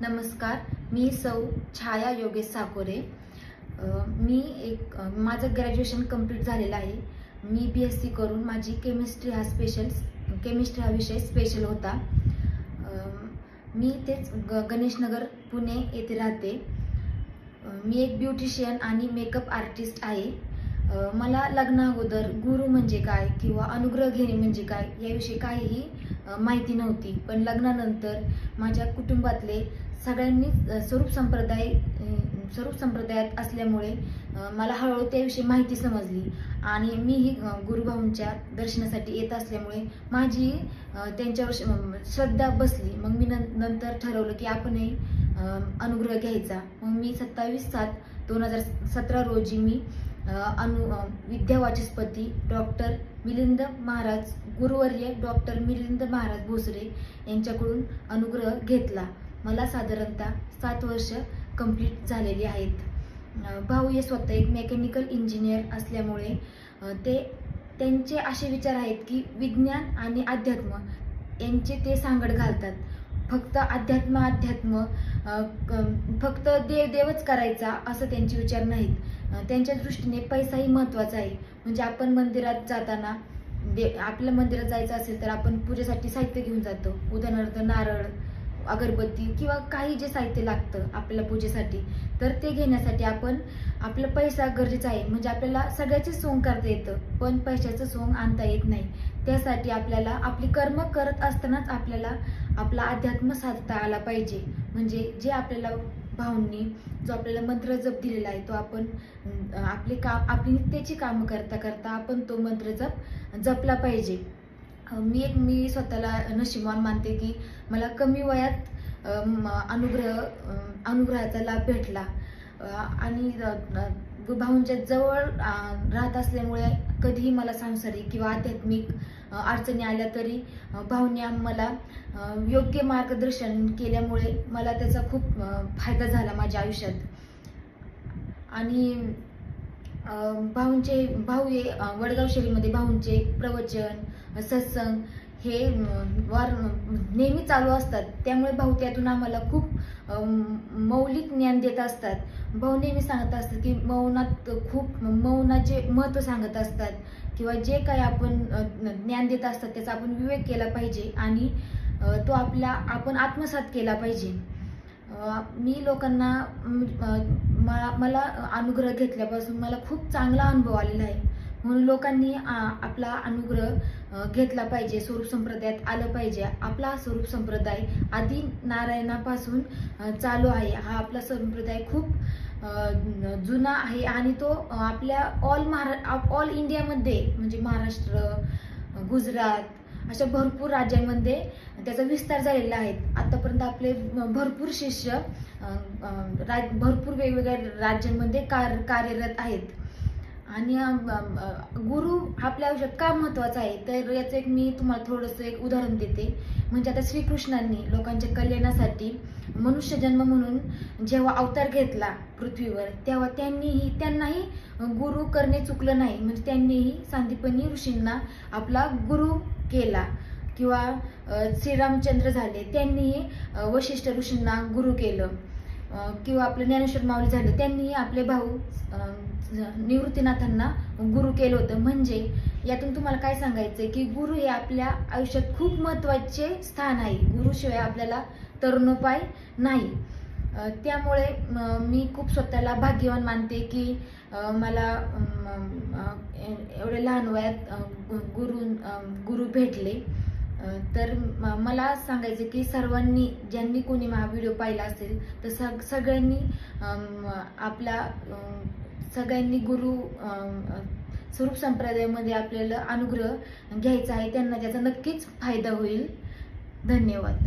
नमस्कार मी सौ छाया योगेश साकोरे. मी एक माझं ग्रॅज्युएशन कंप्लीट झालेलं आहे. मी बी एस सी करून माझी केमिस्ट्री हा स्पेशल केमिस्ट्री हा विषय स्पेशल होता. मी तेच ग गणेशनगर पुणे येथे राहते. मी एक ब्युटिशियन आणि मेकअप आर्टिस्ट आहे. मला लग्ना अगोदर गुरु म्हणजे काय किंवा अनुग्रह घेणे म्हणजे काय याविषयी काहीही माहिती नव्हती. पण लग्नानंतर माझ्या कुटुंबातले सगळ्यांनी स्वरूप संप्रदाय स्वरूप संप्रदायात असल्यामुळे मला हळूहळू त्याविषयी माहिती समजली. आणि मीही गुरुभाऊंच्या दर्शनासाठी येत असल्यामुळे माझी त्यांच्यावर श्रद्धा बसली. मग मी नंतर ठरवलं की आपणही अनुग्रह घ्यायचा. मग मी सत्तावीस सात दोन हजार सतरा रोजी मी अनु विद्यावाचस्पती डॉक्टर मिलिंद महाराज गुरुवर्य डॉक्टर मिलिंद महाराज भोसरे यांच्याकडून अनुग्रह घेतला. मला साधारणतः सात वर्ष कंप्लीट झालेली आहेत. भाऊ हे स्वतः एक मेकॅनिकल इंजिनियर असल्यामुळे ते त्यांचे असे विचार आहेत की विज्ञान आणि अध्यात्म यांचे ते सांगड घालतात. फक्त अध्यात्म अध्यात्म क- फक्त देव देवच करायचा असं त्यांचे विचार नाहीत. त्यांच्या दृष्टीने पैसाही महत्त्वाचा आहे. म्हणजे आपण मंदिरात जाताना दे आपल्या मंदिरात जायचं असेल तर आपण पूजेसाठी साहित्य घेऊन जातो. उदाहरणार्थ नारळ अगरबत्ती किंवा काही जे साहित्य लागतं आपल्याला पूजेसाठी तर ते घेण्यासाठी आपण आपला पैसा गरजेचा आहे. म्हणजे आपल्याला सगळ्याचे सोंग करता येतं पण पैशाचं सोंग आणता येत नाही. त्यासाठी आपल्याला आपली कर्म करत असतानाच आपल्याला आपला अध्यात्म साधता आला पाहिजे. म्हणजे जे आपल्याला भाऊंनी जो आपल्याला मंत्र जप दिलेला आहे तो आपण आपले काम आपली नित्याची कामं करता करता आपण तो मंत्र जप जपला पाहिजे. मी एक मी स्वतःला नशिबान मानते की मला कमी वयात अनुग्रह अनुग्रहाचा लाभ भेटला. आणि भाऊंच्या जवळ राहत असल्यामुळे कधीही मला सांसारिक किंवा आध्यात्मिक अडचणी आल्या तरी भाऊने भाऊंनी योग्य मार्गदर्शन केल्यामुळे मला त्याचा खूप फायदा झाला माझ्या आयुष्यात. आणि भाऊंचे भाऊ हे वडगाव शैलीमध्ये भाऊंचे प्रवचन सत्संग हे वार नेहमी चालू असतात. त्यामुळे भाऊ त्यातून आम्हाला खूप मौलिक ज्ञान देत असतात. भाऊ नेहमी सांगत असतात की मौनात खूप मौनाचे महत्त्व सांगत असतात किंवा जे काही आपण ज्ञान देत असतात त्याचा आपण विवेक केला पाहिजे आणि तो आपला आपण आत्मसात केला पाहिजे. मी लोकांना मला अनुग्रह घेतल्यापासून मला खूप चांगला अनुभव आलेला आहे. म्हणून लोकांनी आपला अनुग्रह घेतला पाहिजे स्वरूप संप्रदायात आलं पाहिजे. आपला स्वरूप संप्रदाय आधी नारायणापासून चालू आहे. हा आपला संप्रदाय खूप जुना आहे आणि तो आपल्या ऑल महारा ऑल इंडियामध्ये म्हणजे महाराष्ट्र गुजरात अशा भरपूर राज्यांमध्ये त्याचा विस्तार झालेला आहे. आतापर्यंत आपले भरपूर शिष्य राज भरपूर वेगवेगळ्या राज्यांमध्ये कार कार्यरत आहेत. आणि गुरु आपल्या आयुष्यात का महत्त्वाचा आहे? तर याचं एक मी तुम्हाला थोडंसं एक उदाहरण देते. म्हणजे आता श्रीकृष्णांनी लोकांच्या कल्याणासाठी मनुष्य जन्म म्हणून जेव्हा अवतार घेतला पृथ्वीवर तेव्हा त्यांनीही त्यांनाही गुरु करणे चुकलं नाही. म्हणजे त्यांनीही सांदीपनी ऋषींना आपला गुरु केला. किंवा श्रीरामचंद्र झाले त्यांनीही वशिष्ठ ऋषींना गुरु केलं. किंवा आपले ज्ञानेश्वर माऊली झाले त्यांनीही आपले भाऊ निवृत्तीनाथांना गुरु केलं होतं. म्हणजे यातून तुम्हाला काय सांगायचंय की गुरु हे आपल्या आयुष्यात खूप महत्त्वाचे स्थान आहे. गुरुशिवाय आपल्याला तरुणोपाय नाही. त्यामुळे मी खूप स्वतःला भाग्यवान मानते की मला एवढ्या लहान वयात गुरु गुरु भेटले. तर मला सांगायचं की सर्वांनी ज्यांनी कोणी हा व्हिडिओ पाहिला असेल तर सग सगळ्यांनी आपला सगळ्यांनी गुरु स्वरूप संप्रदायामध्ये आपल्याला अनुग्रह घ्यायचा आहे त्यांना त्याचा नक्कीच फायदा होईल. धन्यवाद.